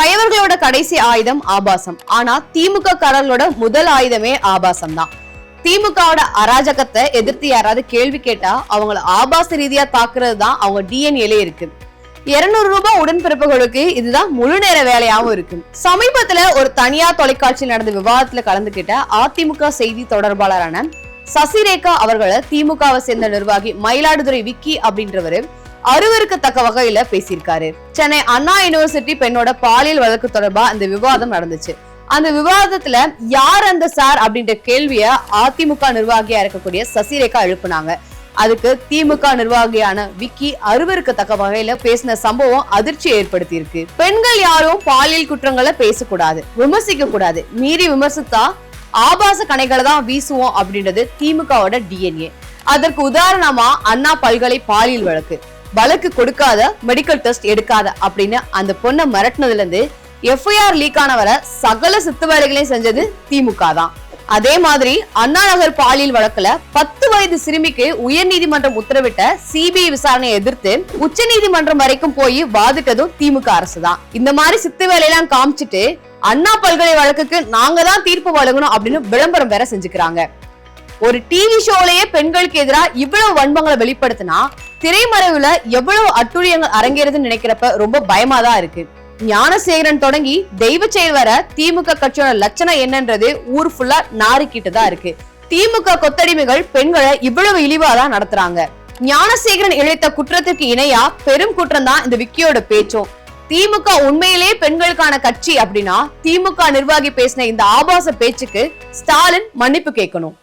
கயவர்களோட கடைசி ஆயுதம் ஆபாசம். ஆனா திமுக காரர்களோட முதல் ஆயுதமே ஆபாசம் தான் திமுகவோட அராஜகத்தை எதிர்த்து யாராவது கேள்வி கேட்டா அவங்கள ஆபாச ரீதியா தாக்குறது தான் அவங்க டிஎன்ஏல இருக்கு. இருநூறு ரூபாய் உடன்பிறப்புகளுக்கு இதுதான் முழு நேர வேலையாகவும் இருக்கு. சமீபத்துல ஒரு தனியார் தொலைக்காட்சியில் நடந்த விவாதத்துல கலந்துகிட்ட அதிமுக செய்தி தொடர்பாளரான சசிரேகா அவர்களை திமுகவை சேர்ந்த நிர்வாகி மயிலாடுதுறை விக்கி அப்படின்றவரு அருவருக்கத்தக்க வகையில பேசியிருக்காரு. சென்னை அண்ணா யூனிவர்சிட்டி பெண்ணோட பாலியல் வழக்கு தொடர்பா அந்த விவாதம் நடந்துச்சு. அந்த விவாதத்துல யார் அந்த சார் அப்படின்ற கேள்விய அதிமுக நிர்வாகியா இருக்கக்கூடிய சசிரேகா எழுப்புனாங்க. அதுக்கு திமுக நிர்வாகியான விக்கி அருவருக்கத்தக்க வகையில பேசின சம்பவம் அதிர்ச்சி ஏற்படுத்தி இருக்கு பெண்கள் யாரும் பாலியல் குற்றங்களை பேசக்கூடாது விமர்சிக்க கூடாது. மீறி விமர்சித்தா ஆபாச கணைகளை தான் வீசுவோம் அப்படின்றது திமுகவோட டிஎன்ஏ அதற்கு உதாரணமா அண்ணா பல்கலை பாலியல் வழக்கு. வழக்கு கொடுக்காத மெடிக்கல் டெஸ்ட் எடுக்காத அப்படின்னு அந்த பொண்ணை மிரட்டினதுல இருந்து எஃப்ஐஆர் லீக் ஆன வர சகல சித்து வேலைகளையும் செஞ்சது திமுக தான். அதே மாதிரி அண்ணா நகர் பாலியல் வழக்குல பத்து வயது சிறுமிக்கு உயர்நீதிமன்றம் உத்தரவிட்ட சிபிஐ விசாரணையை எதிர்த்து உச்ச நீதிமன்றம் வரைக்கும் போய் வாதிட்டதும் திமுக அரசு தான். இந்த மாதிரி சித்து வேலையெல்லாம் காமிச்சிட்டு அண்ணா பல்கலை வழக்குக்கு நாங்க தான் தீர்ப்பு வழங்கணும் அப்படின்னு விளம்பரம் வேற செஞ்சுக்கிறாங்க. ஒரு டிவி ஷோலயே பெண்களுக்கு எதிராக இவ்வளவு வன்மங்களை வெளிப்படுத்தினா திரைமறைவுல எவ்வளவு அட்டுழியங்கள் அரங்கேறதுன்னு நினைக்கிறப்ப ரொம்ப பயமா தான் இருக்கு. ஞானசேகரன் தொடங்கி தெய்வ செயல் வர திமுக கட்சியோட லட்சணம் என்னன்றது ஊர் ஃபுல்லா நாறிக்கிட்டு தான் இருக்கு. திமுக கொத்தடிமைகள் பெண்களை இவ்வளவு இழிவா தான் நடத்துறாங்க. ஞானசேகரன் இழைத்த குற்றத்திற்கு இணையா பெரும் குற்றம் தான் இந்த விக்கியோட பேச்சும் திமுக உண்மையிலேயே பெண்களுக்கான கட்சி அப்படின்னா திமுக நிர்வாகி பேசின இந்த ஆபாச பேச்சுக்கு ஸ்டாலின் மன்னிப்பு கேட்கணும்.